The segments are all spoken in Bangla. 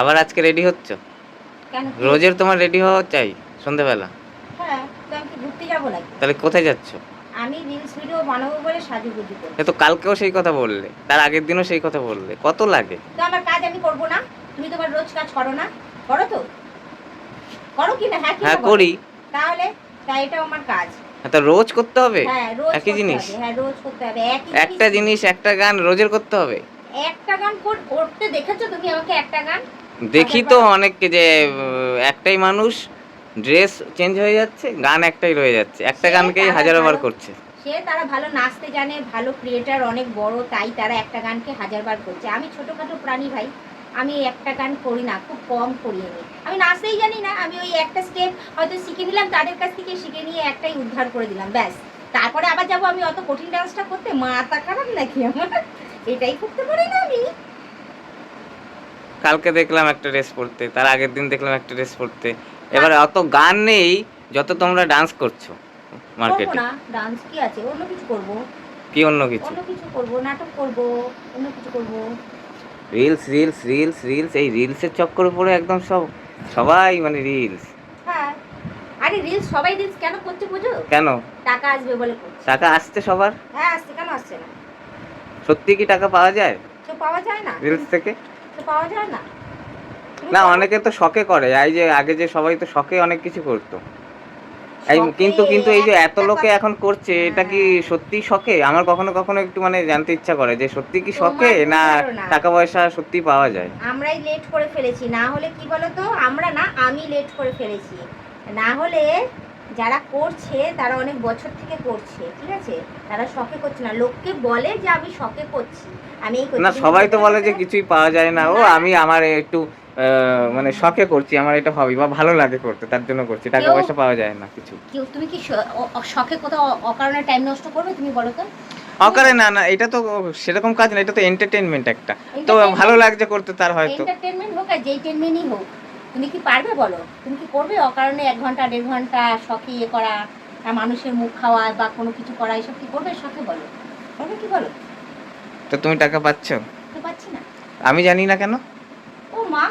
আবার আজকে রেডি হচ্ছ? রোজের তোমার রেডি হওয়া চাই সন্ধেবেলা। হ্যাঁ তাহলে কোথায় যাচ্ছ? আমি রিলস ভিডিও বানাবো বলে সাজুগুজু করি এ তো কালকেও সেই কথা বললে তার আগের দিনও সেই কথা বললে কত লাগে? তো আমার কাজ আমি করব না তুমি তোমার রোজ কাজ করো না করো তো। করো কি না? হ্যাঁ হ্যাঁ করি। তাহলে তাই এটা আমার কাজ। হ্যাঁ, তা রোজ করতে হবে? হ্যাঁ একই জিনিস? হ্যাঁ রোজ করতে হবে একই একটা জিনিস একটা গান রোজের করতে হবে? একটা গান করতে দেখেছ তুমি আমাকে একটা গান? দেখি তো অনেককে যে একটাই মানুষ ড্রেস চেঞ্জ হয়ে যাচ্ছে গান একটাই রয়ে যাচ্ছে। একটা গানকেই হাজারো বার করছে। সে তারা ভালো নাচতে জানে ভালো ক্রিয়েটার অনেক বড় তাই তারা একটা গানকে হাজারবার করছে। আমি ছোটখাটো প্রাণী ভাই আমি একটা গান করি না খুব কম করি আমি। আমি নাচতেই জানি না আমি ওই একটা স্টেপ হয়তো শিখে নিলাম তাদের কাছ থেকে শিখে নিয়ে একটাই উদ্ধার করে দিলাম ব্যাস। তারপরে আবার যাব আমি অত কঠিন ডান্সটা করতে মাথা খারাপ নাকি আমার? এটাই করতে পারি না আমি। কালকে দেখলাম একটা ড্রেস পরতে তার আগের দিন দেখলাম একটা ড্রেস পরতে। এবার অত গান নেই যত তোমরা ডান্স করছ মার্কেটে না ডান্স কি আছে? অন্য কিছু করব। কি অন্য কিছু? অন্য কিছু করব নাটক করব অন্য কিছু করব। রিলস রিলস রিলস রিলস এই রিলসের চক্করে পড়ে একদম সব সবাই মানে রিলস হ্যাঁ। আরে রিলস সবাই রিলস কেন করছে বুঝো? কেন? টাকা আসবে বলে করছে। টাকা আসছে সবার? হ্যাঁ আসছে কেন আসছে না? সত্যি কি টাকা পাওয়া যায়? তো পাওয়া যায় না। রিলস থেকে? তো পাওয়া যায় না। না অনেকে তো শখে করে। এই যে আগে যে সবাই তো শখে অনেক কিছু করতো। এই কিন্তু কিন্তু এই যে এত লোকে এখন করছে এটা কি সত্যি শখে? আমার কখনো কখনো একটু মানে জানতে ইচ্ছা করে যে সত্যি কি শখে? না টাকা পয়সা সত্যি পাওয়া যায়। আমরাই লেট করে ফেলেছি। না হলে কি বলতো? আমরা না আমি লেট করে ফেলেছি। না হলে যারা করছে তারা অনেক বছর থেকে করছে ঠিক আছে? তারা শখে করছে না। লোককে বলে যে আমি শখে করছি। আমি এই না সবাই তো বলে যে কিছুই পাওয়া যায় না। ও আমি আমার একটু মানে শখে করছি আমার এটা হবি বা ভালো লাগে করতে তার জন্য করছি। টাকা পয়সা পাওয়া যায় না কিছু। কেউ তুমি কি শখে কোথাও অকারণে টাইম নষ্ট করবে তুমি বলো তো? অকারে না না এটা তো সেরকম কাজ না এটা তো এন্টারটেনমেন্ট একটা। তো ভালো লাগছে করতে তার হয়তো। এন্টারটেনমেন্ট হোক আর যেই হোক তুমি কি পারবে বলো? তুমি কি করবে? অকারণে এক ঘণ্টা দেড় ঘণ্টা শখে ইয়ে করা আর মানুষের মুখ খাওয়া বা কোনো কিছু করা এসব কি করবে শখে বলো? করবে কি বলো? তো তুমি টাকা পাচ্ছ? পাচ্ছি না। আমি জানি না কেন। ও মা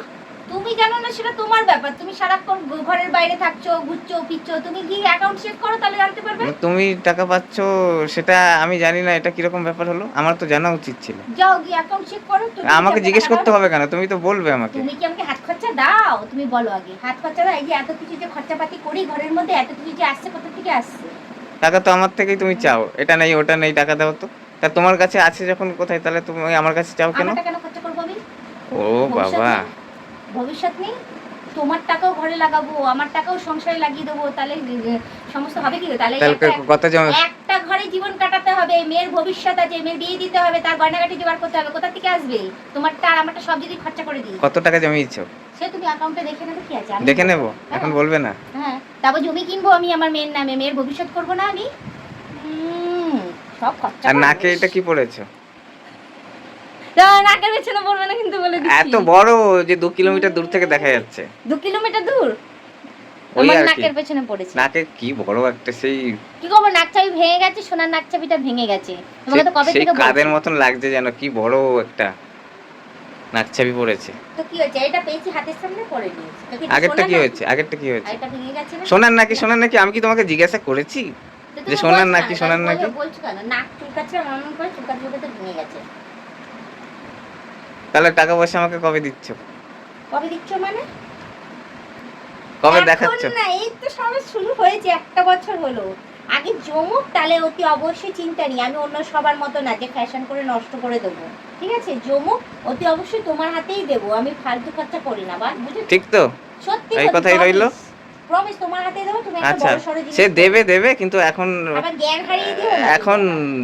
তুমি জানো না সেটা তোমার ব্যাপার। তুমি সারাক্ষণ ঘরের বাইরে থাকছো ঘুরছো ফিরছো। তুমি গিয়ে অ্যাকাউন্ট চেক করো তাহলে জানতে পারবে? তুমি টাকা পাচ্ছ সেটা আমি জানি না এটা কীরকম ব্যাপার হলো? আমার তো জানা উচিত ছিল। যাও গিয়ে অ্যাকাউন্ট চেক করো তুমি আমাকে জিজ্ঞেস করতে হবে কেন? তুমি তো বলবে আমাকে। তুমি কি আমাকে হাত খরচা দাও? তুমি বলো আগে। হাত খরচা দাও এই যে এত কিছু যে খরচাপাতি করি ঘরের মধ্যে এত কিছু যে আসছে কোথা থেকে আসছে? টাকা তো আমার থেকেই তুমি চাও। এটা নেই ওটা নেই টাকা দাও তো। তা তোমার কাছে আছে যখন কোথায় তাহলে তুমি আমার কাছে চাও কেন? আমারটা কেন খরচা করব আমি? ও বাবা। ভবিষ্যৎ নেই তোমার টাকাও ঘরে লাগাবো আমার টাকাও সংসারে লাগিয়ে দেবো তাহলে সমস্ত হবে কি তাহলে একটা- জমা ঘরে জীবন কাটাতে হবে মেয়ের ভবিষ্যৎ আছে মেয়ের বিয়ে দিতে হবে তার গয়নাগাটি জোগাড় করতে হবে কোথা থেকে আসবে? তোমারটা আর আমারটা সব যদি খরচা করে দিই। কত টাকা জমিয়েছো সে তুমি অ্যাকাউন্টে দেখে নেবে কি আছে? দেখে নেব এখন বলবে না। হ্যাঁ। তারপর জমি কিনবো আমি আমার মেয়ের নামে মেয়ের ভবিষ্যৎ করব না আমি? সব খরচা আর নাকে এটা কি পড়েছো? নাকের পেছনে পড়বে না কিন্তু বলে দিচ্ছি। এত বড় যে দু কিলোমিটার দূর থেকে দেখা যাচ্ছে। দু কিলোমিটার দূর? ওই আমার নাকের পেছনে পড়েছে। নাকে কি বড় একটা সেই কি করব নাক চাবি ভেঙে গেছে সোনার নাক চাবিটা ভেঙে গেছে। তোমাকে তো কবে থেকে কাদের মতন লাগছে যেন কি বড় একটা নাকছাবি পড়েছে। তো কি হয়েছে? এটা পেয়েছি হাতের সামনে পড়ে নিয়েছি। আগেরটা কি হয়েছে? আগেরটা কি হয়েছে? এটা ভেঙে গেছে না? সোনার নাকি সোনার নাকি? আমি কি তোমাকে জিজ্ঞাসা করেছি? যে সোনার নাকি? সোনার নাকি? বলছো কেন? নাক চুলকাচ্ছে এমন করে চুলকাতে চুলকাতে ভেঙে গেছে। তাহলে টাকা পয়সা আমাকে কবে দিচ্ছ? কবে দিচ্ছ মানে? কবে দেখাচ্ছ? না এই তো সবে শুরু হয়েছে একটা বছর হলো। আগে জমুক তাহলে অতি অবশ্যই চিন্তা নেই। আমি অন্য সবার মতো না যে ফ্যাশন করে নষ্ট করে দেবো। ঠিক আছে? জমুক অতি অবশ্যই তোমার হাতেই দেবো। আমি ফালতু খরচা করি না বা বুঝেছ? ঠিক তো। সত্যি এই কথাই রইল? প্রমিস তোমার হাতে দেবো তুমি একটা আচ্ছা বড় সড়ো জিনিস সে দেবে দেবে কিন্তু এখন আবার জ্ঞান হারিয়ে দিও এখন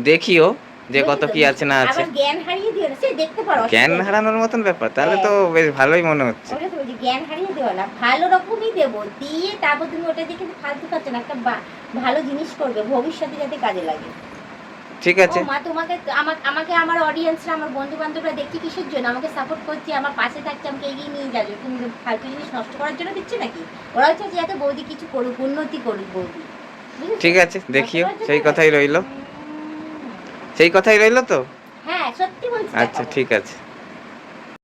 দেখিও। যে কত কি আছে না আছে। জ্ঞান হারিয়ে দিও না সে দেখতে পারো জ্ঞান হারানোর মতন ব্যাপার তাহলে তো বেশ ভালোই মনে হচ্ছে। ওটা জ্ঞান হারিয়ে দেবো না ভালো রকমই দেবো। দিয়ে তারপর তুমি ওটা দিয়ে কিন্তু ফালতু খাচ্ছ না একটা ভালো জিনিস করবে ভবিষ্যতে যাতে কাজে লাগে। ঠিক আছে। মা তোমাকে আমাকে আমাকে আমার অডিয়েন্সরা আমার বন্ধু বান্ধবরা দেখছে কিসের জন্য? আমাকে সাপোর্ট করছে আমার পাশে থাকছে আমাকে এগিয়ে নিয়ে যাবে। তুমি ফালতু জিনিস নষ্ট করার জন্য দিচ্ছে নাকি? ওরা হচ্ছে যাতে বৌদি কিছু করুক উন্নতি করুক বৌদি? ঠিক আছে দেখিও সেই কথাই রইল। সেই কথাই রইল তো? হ্যাঁ সত্যি বলছি আচ্ছা ঠিক আছে।